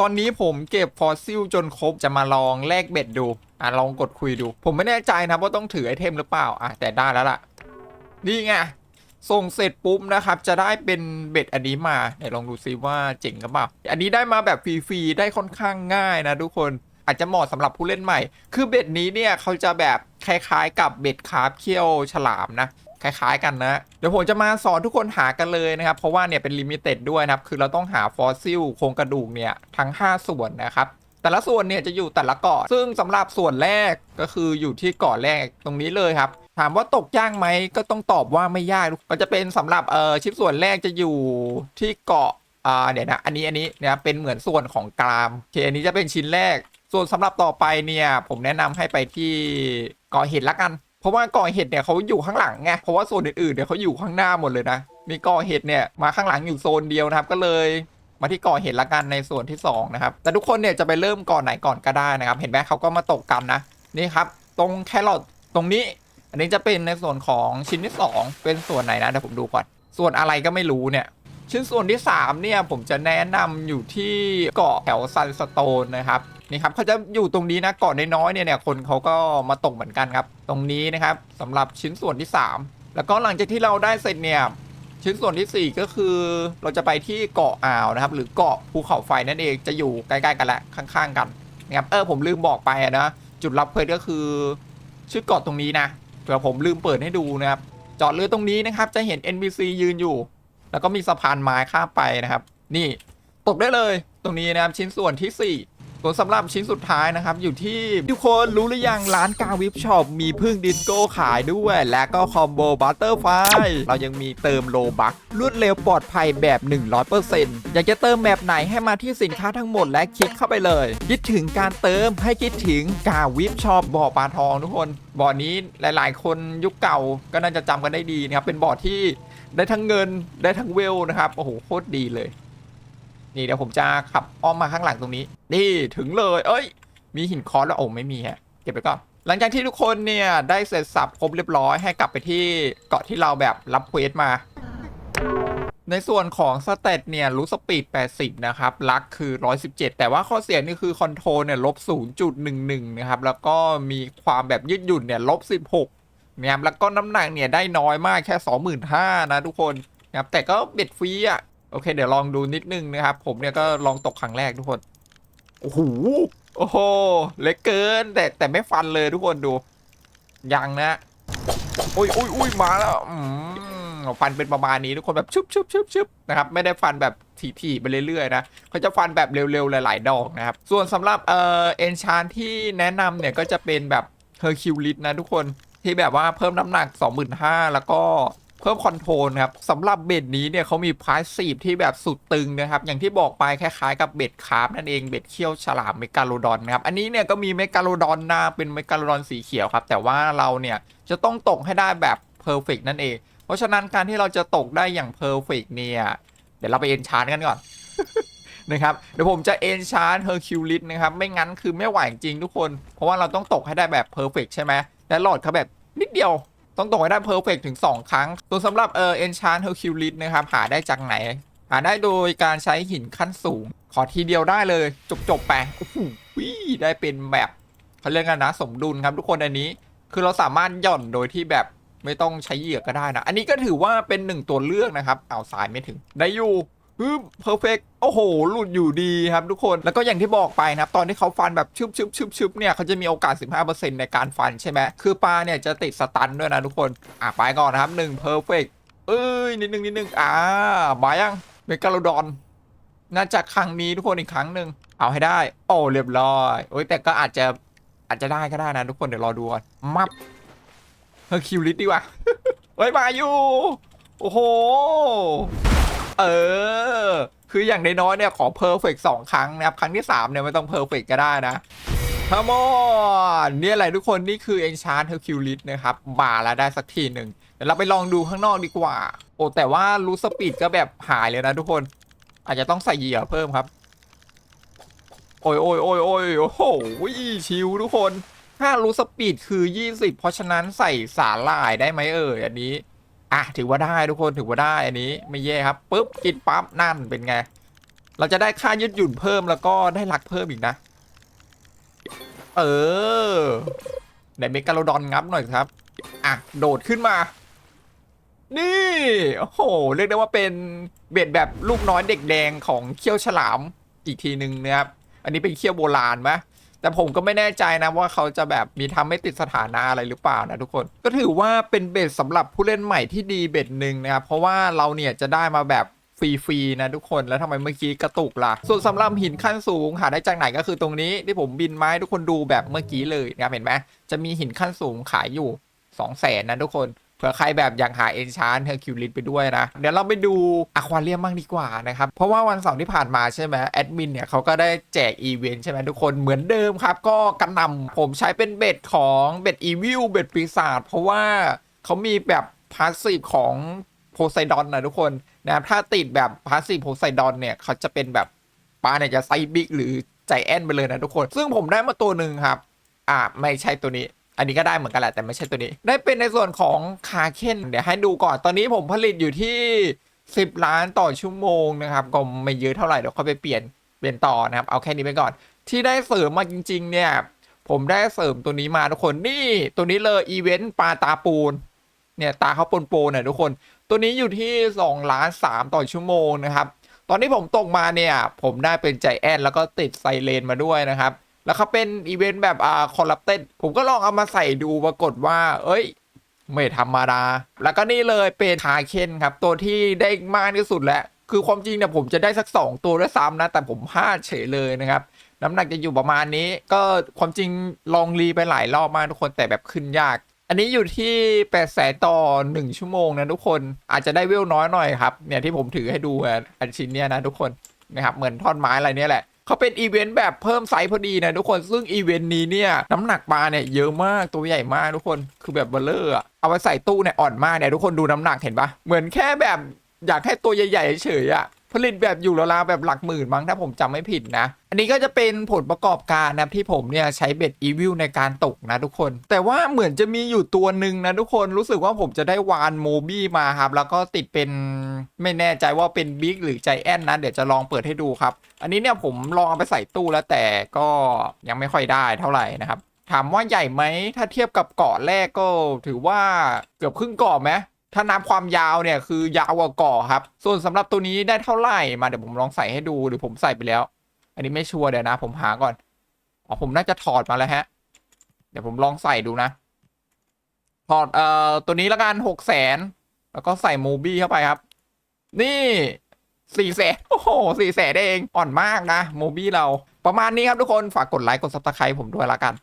ตอนนี้ผมเก็บฟอสซิลจนครบจะมาลองแลกเบ็ดดูอะลองกดคุยดู ผมไม่แน่ใจนะว่าต้องถือไอเทมหรือเปล่าอะแต่ได้แล้วล่ะ นี่ไงส่งเสร็จปุ๊บนะครับ จะได้เป็นเบ็ดอันนี้มาไหนลองดูซิว่าเจ๋งกับเปล่าอันนี้ได้มาแบบฟรีๆได้ค่อนข้างง่ายนะทุกคนอาจจะเหมาะสำหรับผู้เล่นใหม่ คือเบ็ดนี้เนี่ยเขาจะแบบคล้ายๆ กับเบ็ดคาร์ฟเคี่ยวฉลามนะ คล้าย ๆ กันนะ เดี๋ยวผมจะมาสอนทุกคนหากันเลยนะครับ เพราะว่าเนี่ยเป็นลิมิเต็ดด้วยนะครับ คือเราต้องหาฟอสซิลโครงกระดูกเนี่ยทั้ง 5 ส่วนนะครับแต่ละส่วนเนี่ยจะอยู่แต่ละเกาะ ซึ่งสำหรับส่วนแรกก็คืออยู่ที่เกาะแรกตรงนี้เลยครับ ถามว่าตกยากไหมก็ต้องตอบว่าไม่ยากก็จะเป็นสำหรับเอ่อชิ้นส่วนแรกจะอยู่ที่เกาะอ่าเดี๋ยวนะอันนี้อันนี้เนี่ยเป็นเหมือนส่วนของกรามโอเคอันนี้จะเป็นชิ้นแรก ส่วนสำหรับต่อไปเนี่ยผมแนะนำให้ไปที่เกาะเห็ดละกัน ราะว่ากาะเห็ดเนี่ยเขาอยู่ข้างหลังไงเพราะว่าโซนอื่นๆเนี่ยเขาอยู่ข้างหน้าหมดเลยนะมีกาะเห็ดเนี่ยมาข้างหลังอยู่โซนเดียวนะครับก็เลยมาที่กาะเห็ดละกันในส่วนที่2นะครับแต่ทุกคนเนี่ยจะไปเริ่มก่อนไหนก่อนก็ได้นะครับ เห็นไหมเขาก็มาตกกันนะนี่ครับ ตรงแครอทตรงนี้ อันนี้จะเป็นในส่วนของชิ้นที่ 2 เป็นส่วนไหนนะเดี๋ยวผมดูก่อนส่วนอะไรก็ไม่รู้เนี่ย ชิ้นส่วนที่ 3 เนี่ย ผมจะแนะนำอยู่ที่เกาะแถวซันสโตนนะครับนี่ครับเขาจะอยู่ตรงนี้นะเกาะน้อยๆเนี่ยเนี่ยคนเขาก็มาตกเหมือนกันครับ ตรงนี้นะครับสำหรับชิ้นส่วนที่ 3 แล้วก็หลังจากที่เราได้เสร็จเนี่ยชิ้นส่วนที่ 4 ก็คือเราจะไปที่เกาะอ่าวนะครับ หรือเกาะภูเขาไฟนั่นเองจะอยู่ใกล้ๆกันแหละข้างๆกันนะครับเออผมลืมบอกไปนะจุดรับเควสก็คือ ชื่อเกาะตรงนี้นะเผื่อผมลืมเปิดให้ดูนะครับจอดเรือตรงนี้นะครับจะเห็น NPC ยืนอยู่ แล้วก็มีสะพานไม้ข้ามไปนะครับ นี่ตกได้เลย ตรงนี้นะครับชิ้นส่วนที่ 4ส่วนสำหรับชิ้นสุดท้ายนะครับ อยู่ที่ทุกคนรู้หรือยังร้านกาวิปช็อปมีพึ่งดิสโก้ขายด้วย และก็คอมโบบัตเตอร์ไฟเรายังมีเติมโลบักรวดเร็วปลอดภัยแบบ 100%อยากจะเติมแบบไหนให้มาที่สินค้าทั้งหมดและคลิกเข้าไปเลย คิดถึงการเติมให้คิดถึงกาวิปช็อปบ่อปลาทองทุกคนบ่อนี้หลาย ๆ คนยุคเก่าก็น่าจะจำกันได้ดีนะครับเป็นบ่อที่ ได้ทั้งเงินได้ทั้งเวลนะครับโอ้โหโคตรดีเลย นี่เดี๋ยวผมจะขับอ้อมมาข้างหลังตรงนี้ นี่ถึงเลย เอ้ย มีหินคอร์สแล้วโอ้ไม่มีฮะเก็บไปก่อนหลังจากที่ทุกคนเนี่ยได้เสร็จสับครบเรียบร้อยให้กลับไปที่เกาะที่เราแบบรับเควสมา ในส่วนของสเตตเนี่ยรู้สปีด 80 นะครับ ลักคือ 117 แต่ว่าข้อเสียนี่คือคอนโทรลเนี่ยลบ 0.11 นะครับ แล้วก็มีความแบบยืดหยุ่นเนี่ยลบ 16 นะครับแล้วก็น้ำหนักเนี่ยได้น้อยมากแค่ 25,000นะทุกคนนะครับแต่ก็เบ็ดฟรีอะโอเค เดี๋ยวลองดูนิดนึงนะครับ ผมเนี่ยก็ลองตกครั้งแรกทุกคนโอ้โหโอ้โหเล็กเกิน แต่แต่ไม่ฟันเลยทุกคนดูยังนะอุ้ยอุ้ยอุ้ยมาแล้วอืมฟันเป็นประมาณนี้ทุกคนแบบชุบชุบชุบชุบนะครับไม่ได้ฟันแบบถี่ๆไปเรื่อยๆนะเขาจะฟันแบบเร็วๆหลาย ๆ ดอกนะครับ ส่วนสำหรับเอ่อเอนชานที่แนะนำเนี่ยก็จะเป็นแบบเฮอร์คิวลิสนะทุกคน ที่แบบว่าเพิ่มน้ำหนัก 25,000 แล้วก็เพิ่มคอนโทรลครับสำหรับเบ็ดนี้เนี่ยเขามีพาสซีฟที่แบบสุดตึงนะครับ อย่างที่บอกไปคล้ายๆกับเบ็ดคาร์ฟนั่นเองเบ็ดเขี้ยวฉลามเมกาโลดอนนะครับ อันนี้เนี่ยก็มีเมกาโลดอนหน้าเป็นเมกาโลดอนสีเขียวครับ แต่ว่าเราเนี่ยจะต้องตกให้ได้แบบเพอร์เฟกนั่นเอง เพราะฉะนั้นการที่เราจะตกได้อย่างเพอร์เฟกเนี่ยเดี๋ยวเราไปเอนชาร์กันก่อนนะครับเดี๋ยวผมจะเอนชาร์เฮอร์คิวลิสนะครับไม่งั้นคือไม่ไหวจริงทุกคน เพราะว่าเราต้องตกให้ได้แบบเพอร์เฟกใช่ไหมและหลอดเขาแบบ นิดเดียว ต้องตกให้ได้เพอร์เฟกถึง 2 ครั้งส่วนสำหรับเออเอนชานเฮอร์คิวลิสนะครับ หาได้จากไหน หาได้โดยการใช้หินขั้นสูง ขอทีเดียวได้เลย จบจบไปโอ้โหได้เป็นแบบเขาเรียกกันนะ สมดุลครับทุกคนอันนี้ คือเราสามารถหย่อนโดยที่แบบไม่ต้องใช้เหยื่อก็ได้นะ อันนี้ก็ถือว่าเป็นหนึ่งตัวเลือกนะครับ เอาสายไม่ถึง ได้อยู่ ฮึบเพอร์เฟกโอ้โห หลุดอยู่ดีครับทุกคน แล้วก็อย่างที่บอกไปนะครับ ตอนที่เขาฟันแบบชึบชึบชึบชึบเนี่ย เขาจะมีโอกาส 15%ในการฟันใช่ไหม คือปลาเนี่ยจะติดสตันด้วยนะทุกคน อะ ไปก่อนนะครับหนึ่งเพอร์เฟกเอ้ย นิดนึงนิดนึงอ่าบายังเมกาโลดอน น่าจะครั้งนี้ทุกคนอีกครั้งหนึ่ง เอาให้ได้ โอ้เรียบร้อย โอ้ยแต่ก็อาจจะอาจจะได้ก็ได้นะทุกคน เดี๋ยวรอดูก่อน มับเฮอร์คิวลิสดีกว่าเฮ้ยมาอยู่ โอ้โห เออ คืออย่างน้อยๆเนี่ยขอเพอร์เฟกสองครั้งนะครับ ครั้งที่ 3 เนี่ยไม่ต้องเพอร์เฟกก็ได้นะทามอนเนี่ยอะไรทุกคนนี่คือเอนชานเ e อร์คิวลิสนะครับมาแล้วได้สักทีหนึ่งเดี๋ยวเราไปลองดูข้างนอกดีกว่า โอ้แต่ว่ารูสปีดก็แบบหายเลยนะทุกคน อาจจะต้องใส่เหยื่อเพิ่มครับ โอ้ยโอ้ยโอ้ยโอ้ยโอ้โหชิวทุกคนถ้ารู้สปีดคือ 20 เพราะฉะนั้นใส่สาหร่ายได้ไหมเอ่ยอันนี้ อะถือว่าได้ทุกคนถือว่าได้อันนี้ไม่แย่ครับปุ๊บกินปั๊บนั่นเป็นไง เราจะได้ค่ายืดหยุ่นเพิ่มแล้วก็ได้หลักเพิ่มอีกนะ เออไหนเมกาโลดอนงับหน่อยครับอะโดดขึ้นมา นี่โอ้โหเรียกได้ว่าเป็นเบ็ดแบบลูกน้อยเด็กแดงของเขี้ยวฉลามอีกทีหนึ่งนะครับ อันนี้เป็นเขี้ยวโบราณไหม แต่ผมก็ไม่แน่ใจนะว่าเขาจะแบบมีทำไม่ติดสถานะอะไรหรือเปล่านะทุกคน ก็ถือว่าเป็นเบ็ดสำหรับผู้เล่นใหม่ที่ดีเบ็ดหนึ่งนะครับ เพราะว่าเราเนี่ยจะได้มาแบบฟรีๆนะทุกคนแล้วทำไมเมื่อกี้กระตุกล่ะ ส่วนสำหรับหินขั้นสูงหาได้จากไหนก็คือตรงนี้ที่ผมบินไมาให้ทุกคนดูแบบเมื่อกี้เลยนะครับเห็นไหมจะมีหินขั้นสูงขายอยู่ 2 0 0แสนนะทุกคน เผื่อใครแบบอยากหาเอนชานเฮอร์คิวลิสไปด้วยนะ เดี๋ยวเราไปดูอะควาเรียมบ้างดีกว่านะครับ เพราะว่าวันเสาร์ที่ผ่านมาใช่ไหมแอดมินเนี่ยเขาก็ได้แจกอีเวนต์ใช่ไหมทุกคนเหมือนเดิมครับ ก็กระนำผมใช้เป็นเบ็ดของเบ็ดอีวิลเบ็ดปีศาจเพราะว่าเขามีแบบพาสซีฟของโพไซดอนนะทุกคนนะครับถ้าติดแบบพาสซีฟโพไซดอนเนี่ยเขาจะเป็นแบบปลาเนี่ยจะไซบิ๊กหรือใจแอนไปเลยนะทุกคน ซึ่งผมได้มาตัวหนึ่งครับ อ่าไม่ใช่ตัวนี้ อันนี้ก็ได้เหมือนกันแหละแต่ไม่ใช่ตัวนี้ ได้เป็นในส่วนของคาเคนเดี๋ยวให้ดูก่อนตอนนี้ผมผลิตอยู่ที่ 10 ล้านต่อชั่วโมงนะครับก็ไม่เยอะเท่าไหร่เดี๋ยวค่อยไปเปลี่ยนเปลี่ยนต่อนะครับเอาแค่นี้ไปก่อน ที่ได้เสริมมาจริง ๆ เนี่ย ผมได้เสริมตัวนี้มาทุกคนนี่ตัวนี้เลยอีเวนต์ปลาตาปูนเนี่ยตาเขาปนโปนเนี่ยทุกคน ตัวนี้อยู่ที่2ล้าน3ต่อชั่วโมงนะครับตอนที่ผมตกมาเนี่ย ผมได้เป็นใจแอนแล้วก็ติดไซเรนมาด้วยนะครับ แล้วเขาเป็นอีเวนต์แบบอ่าคอลลัปเต็ดผมก็ลองเอามาใส่ดูปรากฏว่า เอ้ย ไม่ธรรมดา แล้วก็นี่เลยเป็นคาเคนครับ ตัวที่ได้มากที่สุดแล้ว คือความจริงเนี่ยผมจะได้สัก 2 ตัวด้วยซ้ำนะ แต่ผมพลาดเฉยเลยนะครับ น้ำหนักจะอยู่ประมาณนี้ ก็ความจริงลองรีไปหลายรอบมากทุกคนแต่แบบขึ้นยาก อันนี้อยู่ที่8ปดแสนต่อ 1 ชั่วโมงนะทุกคนอาจจะได้เวลน้อยหน่อยครับเนี่ยที่ผมถือให้ดูอันชิ้นเนี้ยนะทุกคนนะครับเหมือนท่อนไม้อะไรเนี่ยแหละ เขาเป็นอีเวนต์แบบเพิ่มไซส์พอดีนะทุกคนซึ่งอีเวนต์นี้เนี่ยน้ำหนักปลาเนี่ยเยอะมากตัวใหญ่มากทุกคนคือแบบเบลเลอร์อะเอาไปใส่ตู้เนี่ยอ่อนมากเนี่ยทุกคนดูน้ำหนักเห็นปะเหมือนแค่แบบอยากให้ตัวใหญ่ๆเฉยๆอะ ผลิตแบบอยู่ราวๆแบบหลักหมื่นมั้งถ้าผมจำไม่ผิดนะ อันนี้ก็จะเป็นผลประกอบการนะที่ผมเนี่ยใช้เบ็ดอีวิลในการตกนะทุกคน แต่ว่าเหมือนจะมีอยู่ตัวหนึ่งนะทุกคนรู้สึกว่าผมจะได้วานโมบี้มาครับ แล้วก็ติดเป็นไม่แน่ใจว่าเป็นบิ๊กหรือใจแอนนะเดี๋ยวจะลองเปิดให้ดูครับ อันนี้เนี่ยผมลองเอาไปใส่ตู้แล้วแต่ก็ยังไม่ค่อยได้เท่าไหร่นะครับถามว่าใหญ่ไหมถ้าเทียบกับเกาะแรกก็ถือว่าเกือบครึ่งเกาะไหม ถ้านับความยาวเนี่ยคือยาวกว่าเกาะครับ ส่วนสำหรับตัวนี้ได้เท่าไหร่มาเดี๋ยวผมลองใส่ให้ดูหรือผมใส่ไปแล้ว อันนี้ไม่ชัวร์เดี๋ยวนะ ผมหาก่อนอ๋อผมน่าจะถอดมาแล้วฮะ เดี๋ยวผมลองใส่ดูนะ ถอดเอ่อตัวนี้ละกันหกแสนแล้วก็ใส่มูบี้เข้าไปครับ นี่สี่แสนโอ้โหสี่แสนเองอ่อนมากนะมูบี้เราประมาณนี้ครับทุกคนฝากกดไลค์กดซับสไครต์ผมด้วยละกัน